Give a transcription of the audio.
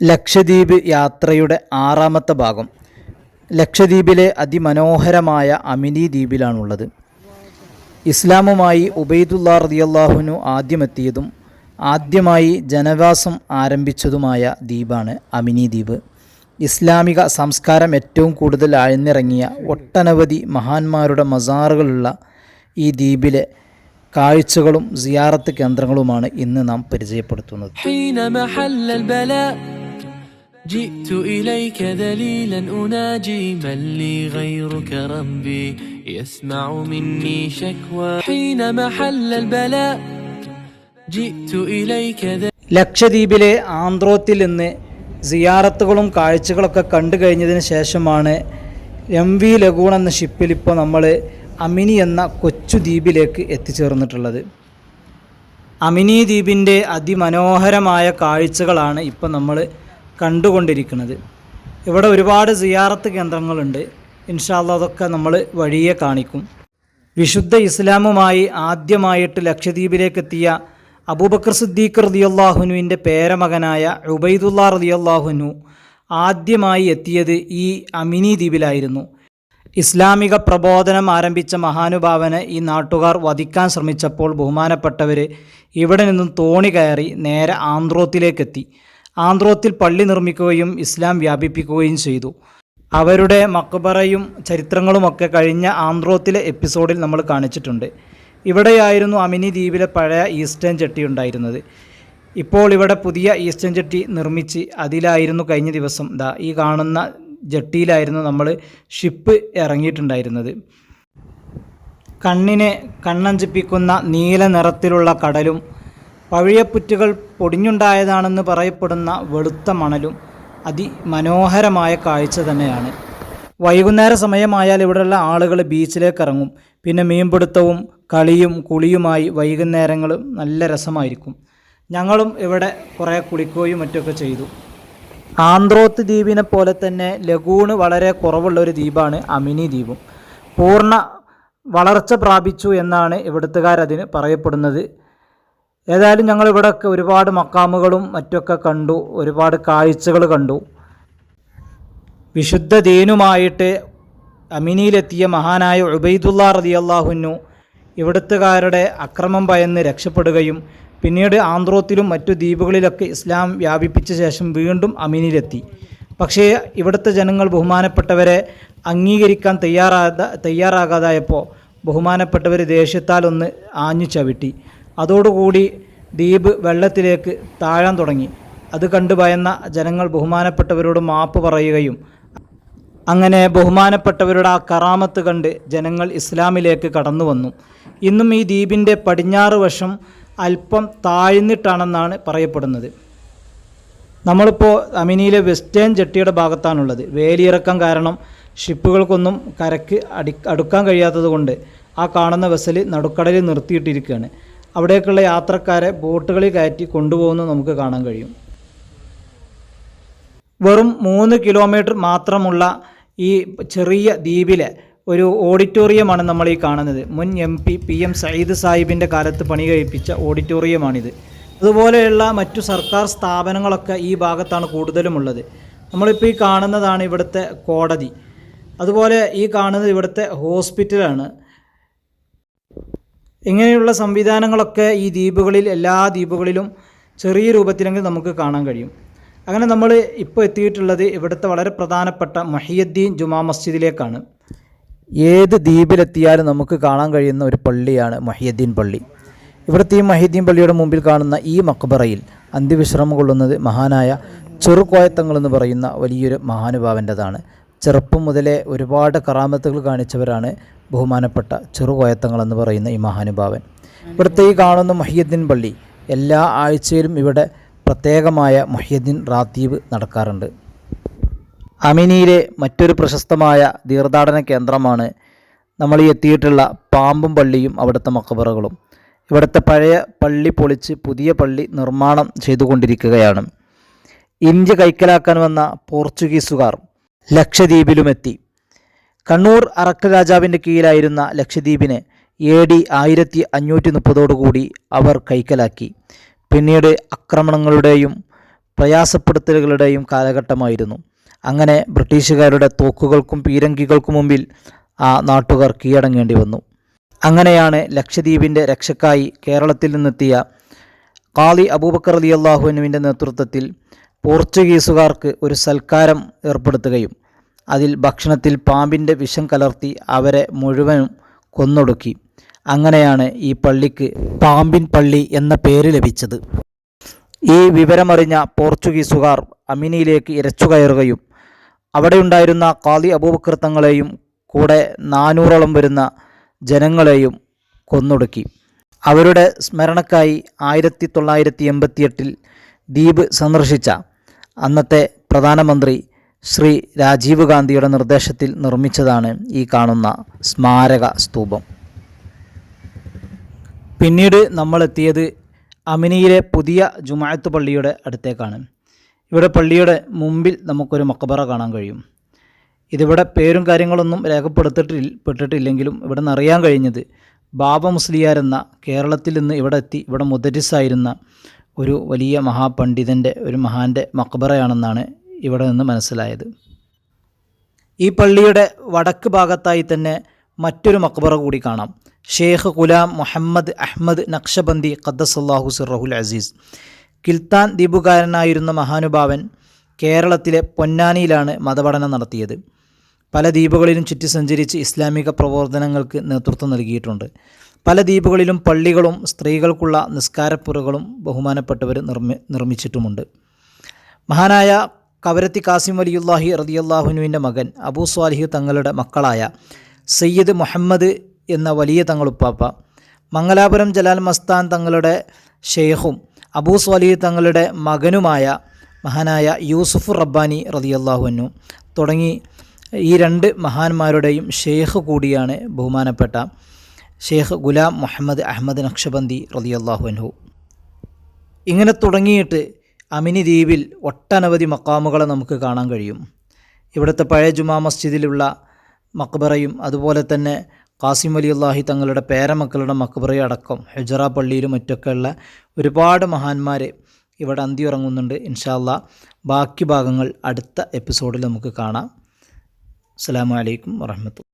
ലക്ഷദ്വീപ് യാത്രയുടെ ആറാമത്തെ ഭാഗം. ലക്ഷദ്വീപിലെ അതിമനോഹരമായ അമിനി ദ്വീപിലാണുള്ളത്. ഇസ്ലാമുമായി ഉബൈദുല്ലാ റതിയല്ലാഹുനു ആദ്യമെത്തിയതും ആദ്യമായി ജനവാസം ആരംഭിച്ചതുമായ ദ്വീപാണ് അമിനി ദ്വീപ്. ഇസ്ലാമിക സംസ്കാരം ഏറ്റവും കൂടുതൽ ആഴ്ന്നിറങ്ങിയ ഒട്ടനവധി മഹാന്മാരുടെ മസാറുകളുള്ള ഈ ദ്വീപിലെ കാഴ്ചകളും സിയാറത്ത് കേന്ദ്രങ്ങളുമാണ് ഇന്ന് നാം പരിചയപ്പെടുത്തുന്നത്. جئت إليك ذليلا أناجي من لي غيرك ربي يسمع مني شكوى حينما حل البلاء جئت إليك ذليلا ലക്ഷദ്വീപിലെ ആന്ത്രോത്തിൽ നിന്ന് സിയാറത്തുകളും കാഴ്ചകളൊക്കെ കണ്ടു കഴിഞ്ഞതിന് ശേഷമാണ് എം വി ലഗൂൺ എന്ന ഷിപ്പിൽ ഇപ്പോൾ നമ്മൾ അമിനി എന്ന കൊച്ചു ദ്വീപിലേക്ക് എത്തിച്ചേർന്നിട്ടുള്ളത് അമിനി ദ്വീപിൻ്റെ അതിമനോഹരമായ കാഴ്ചകളാണ് ഇപ്പോൾ നമ്മൾ കണ്ടുകൊണ്ടിരിക്കുന്നത്. ഇവിടെ ഒരുപാട് സിയാറത്ത് കേന്ദ്രങ്ങളുണ്ട്. ഇൻഷാല്ല അതൊക്കെ നമ്മൾ വഴിയെ കാണിക്കും. വിശുദ്ധ ഇസ്ലാമുമായി ആദ്യമായിട്ട് ലക്ഷദ്വീപിലേക്ക് എത്തിയ അബൂബക്കർ സിദ്ദീഖ് റതിയല്ലാഹുനുവിന്റെ പേരമകനായ ഉബൈദുല്ലാ റതിയല്ലാഹുനു ആദ്യമായി എത്തിയത് ഈ അമിനി ദ്വീപിലായിരുന്നു. ഇസ്ലാമിക പ്രബോധനം ആരംഭിച്ച മഹാനുഭാവനെ ഈ നാട്ടുകാർ വധിക്കാൻ ശ്രമിച്ചപ്പോൾ ബഹുമാനപ്പെട്ടവർ ഇവിടെ നിന്നും തോണി കയറി നേരെ ആന്ത്രോത്തിലേക്കെത്തി. ആന്ത്രോത്തിൽ പള്ളി നിർമ്മിക്കുകയും ഇസ്ലാം വ്യാപിപ്പിക്കുകയും ചെയ്തു. അവരുടെ മക്ബറയും ചരിത്രങ്ങളുമൊക്കെ കഴിഞ്ഞ ആന്ത്രോത്തിലെ എപ്പിസോഡിൽ നമ്മൾ കാണിച്ചിട്ടുണ്ട്. ഇവിടെയായിരുന്നു അമിനി ദ്വീപിലെ പഴയ ഈസ്റ്റേൺ ചെട്ടി ഉണ്ടായിരുന്നത്. ഇപ്പോൾ ഇവിടെ പുതിയ ഈസ്റ്റേൺ ചെട്ടി നിർമ്മിച്ച് അതിലായിരുന്നു കഴിഞ്ഞ ദിവസം ദാ ഈ കാണുന്ന ജട്ടിയിലായിരുന്നു നമ്മൾ ഷിപ്പ് ഇറങ്ങിയിട്ടുണ്ടായിരുന്നത്. കണ്ണിനെ കണ്ണഞ്ചിപ്പിക്കുന്ന നീല നിറത്തിലുള്ള കടലും പവിഴപ്പുറ്റുകൾ പൊടിഞ്ഞുണ്ടായതാണെന്ന് പറയപ്പെടുന്ന വെളുത്ത മണലും അതിമനോഹരമായ കാഴ്ച തന്നെയാണ്. വൈകുന്നേര സമയമായാൽ ഇവിടെയുള്ള ആളുകൾ ബീച്ചിലേക്ക് ഇറങ്ങും പിന്നെ മീൻപിടുത്തവും കളിയും കുളിയുമായി വൈകുന്നേരങ്ങളും നല്ല രസമായിരിക്കും. ഞങ്ങളും ഇവിടെ കുറേ കുളിക്കുകയും മറ്റൊക്കെ ചെയ്തു. ആന്ത്രോത്ത് ദ്വീപിനെ പോലെ തന്നെ ലഗൂണ് വളരെ കുറവുള്ള ഒരു ദ്വീപാണ് അമിനി ദ്വീപും. പൂർണ വളർച്ച പ്രാപിച്ചു എന്നാണ് ഇവിടുത്തുകാരതിന് പറയപ്പെടുന്നത്. ഏതായാലും ഞങ്ങൾ ഇവിടെയൊക്കെ ഒരുപാട് മക്കാമുകളും മറ്റൊക്കെ കണ്ടു ഒരുപാട് കാഴ്ചകൾ കണ്ടു. വിശുദ്ധ ദീനുമായിട്ട് അമിനിയിലെത്തിയ മഹാനായ ഉബൈദുല്ല റതി അള്ളാഹുന്നു ഇവിടുത്തുകാരുടെ അക്രമം ഭയന്ന് രക്ഷപ്പെടുകയും പിന്നീട് ആന്ധ്രോത്തിലും മറ്റു ദ്വീപുകളിലൊക്കെ ഇസ്ലാം വ്യാപിപ്പിച്ച ശേഷം വീണ്ടും അമിനിയിലെത്തി. പക്ഷേ ഇവിടുത്തെ ജനങ്ങൾ ബഹുമാനപ്പെട്ടവരെ അംഗീകരിക്കാൻ തയ്യാറാകാ തയ്യാറാകാതായപ്പോൾ ബഹുമാനപ്പെട്ടവർ ദേഷ്യത്താൽ ഒന്ന് ആഞ്ഞു ചവിട്ടി. അതോടുകൂടി ദ്വീപ് വെള്ളത്തിലേക്ക് താഴാൻ തുടങ്ങി. അത് കണ്ടു ഭയന്ന ജനങ്ങൾ ബഹുമാനപ്പെട്ടവരോട് മാപ്പ് പറയുകയും അങ്ങനെ ബഹുമാനപ്പെട്ടവരുടെ ആ കറാമത്ത് കണ്ട് ജനങ്ങൾ ഇസ്ലാമിലേക്ക് കടന്നു വന്നു. ഇന്നും ഈ ദ്വീപിന്റെ പടിഞ്ഞാറ് വശം അല്പം താഴ്ന്നിട്ടാണെന്നാണ് പറയപ്പെടുന്നത്. നമ്മളിപ്പോൾ അമിനിയിലെ വെസ്റ്റേൺ ജെട്ടിയുടെ ഭാഗത്താണുള്ളത്. വേലിയിറക്കം കാരണം ഷിപ്പുകൾക്കൊന്നും കരക്ക് അടി അടുക്കാൻ കഴിയാത്തത് കൊണ്ട് ആ കാണുന്ന വെസൽ നടുക്കടലിൽ നിർത്തിയിട്ടിരിക്കുകയാണ്. അവിടേക്കുള്ള യാത്രക്കാരെ ബോട്ടുകളിൽ കയറ്റി കൊണ്ടുപോകുന്നത് നമുക്ക് കാണാൻ കഴിയും. വെറും മൂന്ന് കിലോമീറ്റർ മാത്രമുള്ള ഈ ചെറിയ ദ്വീപിലെ ഒരു ഓഡിറ്റോറിയമാണ് നമ്മൾ ഈ കാണുന്നത്. മുൻ M P P M Sayyid സാഹിബിന്റെ കാലത്ത് പണി കഴിപ്പിച്ച ഓഡിറ്റോറിയമാണിത്. അതുപോലെയുള്ള മറ്റു സർക്കാർ സ്ഥാപനങ്ങളൊക്കെ ഈ ഭാഗത്താണ് കൂടുതലും ഉള്ളത് നമ്മളിപ്പോൾ ഈ കാണുന്നതാണ് ഇവിടുത്തെ കോടതി. അതുപോലെ ഈ കാണുന്നത് ഇവിടുത്തെ ഹോസ്പിറ്റലാണ്. ഇങ്ങനെയുള്ള സംവിധാനങ്ങളൊക്കെ ഈ ദ്വീപുകളിൽ എല്ലാ ദ്വീപുകളിലും ചെറിയ രൂപത്തിലെങ്കിൽ നമുക്ക് കാണാൻ കഴിയും. അങ്ങനെ നമ്മൾ ഇപ്പോൾ എത്തിയിട്ടുള്ളത് ഇവിടുത്തെ വളരെ പ്രധാനപ്പെട്ട മഹിയദ്ദീൻ ജുമാ മസ്ജിദിലേക്കാണ്. ഏത് ദ്വീപിലെത്തിയാലും നമുക്ക് കാണാൻ കഴിയുന്ന ഒരു പള്ളിയാണ് മഹിയദ്ദീൻ പള്ളി. ഇവിടുത്തെ ഈ മഹിദ്ദീൻ പള്ളിയുടെ മുമ്പിൽ കാണുന്ന ഈ മക്ബറയിൽ അന്ത്യവിശ്രമം കൊള്ളുന്നത് മഹാനായ ചെറുകോയത്തങ്ങൾ എന്ന് പറയുന്ന വലിയൊരു മഹാനുഭാവന്റെതാണ്. ചെറുപ്പം മുതലേ ഒരുപാട് കറാമത്തുകൾ കാണിച്ചവരാണ് ബഹുമാനപ്പെട്ട ചെറുകോയത്തങ്ങൾ എന്ന് പറയുന്ന ഈ മഹാനുഭാവൻ. ഇവിടുത്തെ ഈ കാണുന്ന മഹിയദ്ദീൻ പള്ളി എല്ലാ ആഴ്ചയിലും ഇവിടെ പ്രത്യേകമായ മൊഹ്യദ്ദീൻ റാത്തീബ് നടക്കാറുണ്ട്. അമിനിയിലെ മറ്റൊരു പ്രശസ്തമായ തീർത്ഥാടന കേന്ദ്രമാണ് നമ്മൾ ഈ എത്തിയിട്ടുള്ള പാമ്പും പള്ളിയും അവിടുത്തെ മക്കബറകളും ഇവിടുത്തെ പഴയ പള്ളി പൊളിച്ച് പുതിയ പള്ളി നിർമ്മാണം ചെയ്തുകൊണ്ടിരിക്കുകയാണ്. ഇന്ത്യ കൈക്കലാക്കാൻ വന്ന പോർച്ചുഗീസുകാർ ലക്ഷദ്വീപിലുമെത്തി. കണ്ണൂർ അറക്ക രാജാവിന്റെ കീഴിലായിരുന്ന ലക്ഷദ്വീപിനെ എ ഡി ആയിരത്തി അഞ്ഞൂറ്റി മുപ്പതോടുകൂടി അവർ കൈക്കലാക്കി. പിന്നീട് ആക്രമണങ്ങളുടെയും പ്രയാസപ്പെടുത്തലുകളുടെയും കാലഘട്ടമായിരുന്നു. അങ്ങനെ ബ്രിട്ടീഷുകാരുടെ തോക്കുകൾക്കും പീരങ്കികൾക്കും മുമ്പിൽ ആ നാട്ടുകാർ കീഴടങ്ങേണ്ടി വന്നു. അങ്ങനെയാണ് ലക്ഷദ്വീപിന്റെ രക്ഷക്കായി കേരളത്തിൽ നിന്നെത്തിയ കാളി അബൂബക്കർ അലി അള്ളാഹുവിനുവിന്റെ നേതൃത്വത്തിൽ പോർച്ചുഗീസുകാർക്ക് ഒരു സൽക്കാരം ഏർപ്പെടുത്തുകയും അതിൽ ഭക്ഷണത്തിൽ പാമ്പിന്റെ വിഷം കലർത്തി അവരെ മുഴുവനും കൊന്നൊടുക്കി. അങ്ങനെയാണ് ഈ പള്ളിക്ക് പാമ്പിൻ പള്ളി എന്ന പേര് ലഭിച്ചത്. ഈ വിവരമറിഞ്ഞ പോർച്ചുഗീസുകാർ അമിനിയിലേക്ക് ഇരച്ചു കയറുകയും അവിടെയുണ്ടായിരുന്ന കാളി അബൂബക്കർ തങ്ങളെയും കൂടെ നാനൂറോളം വരുന്ന ജനങ്ങളെയും കൊന്നൊടുക്കി. അവരുടെ സ്മരണക്കായി ആയിരത്തി തൊള്ളായിരത്തി എൺപത്തിയെട്ടിൽ ദ്വീപ് സന്ദർശിച്ച അന്നത്തെ പ്രധാനമന്ത്രി ശ്രീ രാജീവ് ഗാന്ധിയുടെ നിർദ്ദേശത്തിൽ നിർമ്മിച്ചതാണ് ഈ കാണുന്ന സ്മാരക സ്തൂപം. പിന്നീട് നമ്മളെത്തിയത് അമിനിയിലെ പുതിയ ജുമായത്ത് പള്ളിയുടെ അടുത്തേക്കാണ്. ഇവിടെ പള്ളിയുടെ മുമ്പിൽ നമുക്കൊരു മക്കബറ കാണാൻ കഴിയും. ഇതിവിടെ പേരും കാര്യങ്ങളൊന്നും രേഖപ്പെടുത്തിട്ടിൽ പെട്ടിട്ടില്ലെങ്കിലും ഇവിടെ നിന്ന് അറിയാൻ കഴിഞ്ഞത് ബാബ മുസ്ലിയാർ എന്ന കേരളത്തിൽ നിന്ന് ഇവിടെ എത്തി ഇവിടെ മുദരിസായിരുന്ന ഒരു വലിയ മഹാപണ്ഡിതന്റെ ഒരു മഹാന്റെ മക്ബറയാണെന്നാണ് ഇവിടെ നിന്ന് മനസ്സിലായത്. ഈ പള്ളിയുടെ വടക്ക് ഭാഗത്തായി തന്നെ മറ്റൊരു മക്ബറ കൂടി കാണാം. ഷേഖ് ഗുലാം മുഹമ്മദ് അഹ്മദ് നക്ഷബന്ദി ഖദ്ദസല്ലാഹു സിറഹുൽ അസീസ്. കിൽത്താൻ ദ്വീപുകാരനായിരുന്ന മഹാനുഭാവൻ കേരളത്തിലെ പൊന്നാനിയിലാണ് മതപഠനം നടത്തിയത്. പല ദ്വീപുകളിലും ചുറ്റി സഞ്ചരിച്ച് ഇസ്ലാമിക പ്രവർത്തനങ്ങൾക്ക് നേതൃത്വം നൽകിയിട്ടുണ്ട്. പല ദ്വീപുകളിലും പള്ളികളും സ്ത്രീകൾക്കുള്ള നിസ്കാരപ്പുറകളും ബഹുമാനപ്പെട്ടവർ നിർമ്മി നിർമ്മിച്ചിട്ടുമുണ്ട്. മഹാനായ കവരത്തി കാസിം വലിയുല്ലാഹി റതിയല്ലാഹുനുവിന്റെ മകൻ അബൂ സ്വാലിഹ് തങ്ങളുടെ മക്കളായ സയ്യിദ് മുഹമ്മദ് എന്ന വലിയ തങ്ങളുപ്പാപ്പ മംഗലാപുരം ജലാൽ മസ്താൻ തങ്ങളുടെ ഷെയ്ഖും അബൂ സ്വാലിഹ് തങ്ങളുടെ മകനുമായ മഹാനായ യൂസുഫ് റബ്ബാനി റതിയല്ലാഹുനു തുടങ്ങി ഈ രണ്ട് മഹാന്മാരുടെയും ഷെയ്ഖ് കൂടിയാണ് ബഹുമാനപ്പെട്ട ഷെയ്ഖ് ഗുലാം മുഹമ്മദ് അഹമ്മദ് നക്ഷബന്തി റതിയല്ലാഹു അൻഹു. ഇങ്ങനെ തുടങ്ങിയിട്ട് അമിനി ദ്വീപിൽ ഒട്ടനവധി മക്കാമുകളെ നമുക്ക് കാണാൻ കഴിയും. ഇവിടുത്തെ പഴയ ജുമാ മസ്ജിദിലുള്ള മക്ബറയും അതുപോലെ തന്നെ കാസിം അലി അള്ളാഹി തങ്ങളുടെ പേരമക്കളുടെ മക്ബറയും അടക്കം ഹെജറ പള്ളിയിലും മറ്റൊക്കെയുള്ള ഒരുപാട് മഹാന്മാർ ഇവിടെ അന്തി ഉറങ്ങുന്നുണ്ട് ഇൻഷാല്ല ബാക്കി ഭാഗങ്ങൾ അടുത്ത എപ്പിസോഡിൽ നമുക്ക് കാണാം. അസ്സാം വലൈക്കും വാഹമത്തു